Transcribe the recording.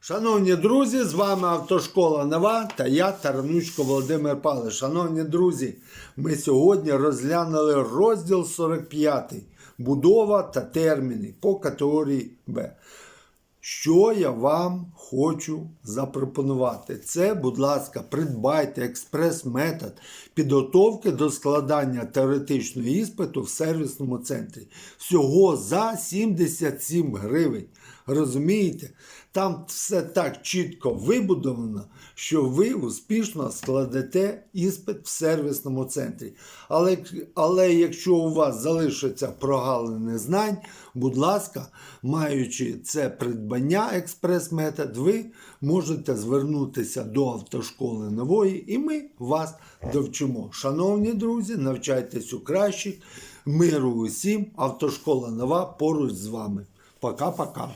Шановні друзі, з вами Автошкола Нова та я, Таранучко Володимир Павлович. Шановні друзі, ми сьогодні розглянули розділ 45 будова та терміни по категорії Б. Що я вам хочу запропонувати? Це, будь ласка, придбайте експрес-метод підготовки до складання теоретичного іспиту в сервісному центрі. Всього за 77 гривень. Розумієте? Там все так чітко вибудовано, що ви успішно складете іспит в сервісному центрі. Але, але якщо у вас залишаться прогалини знань, будь ласка, маючи це придбання експрес-метод, ви можете звернутися до автошколи нової, і ми вас довчимо. Шановні друзі, навчайтесь у кращих, миру усім, автошкола нова поруч з вами. Пока-пока.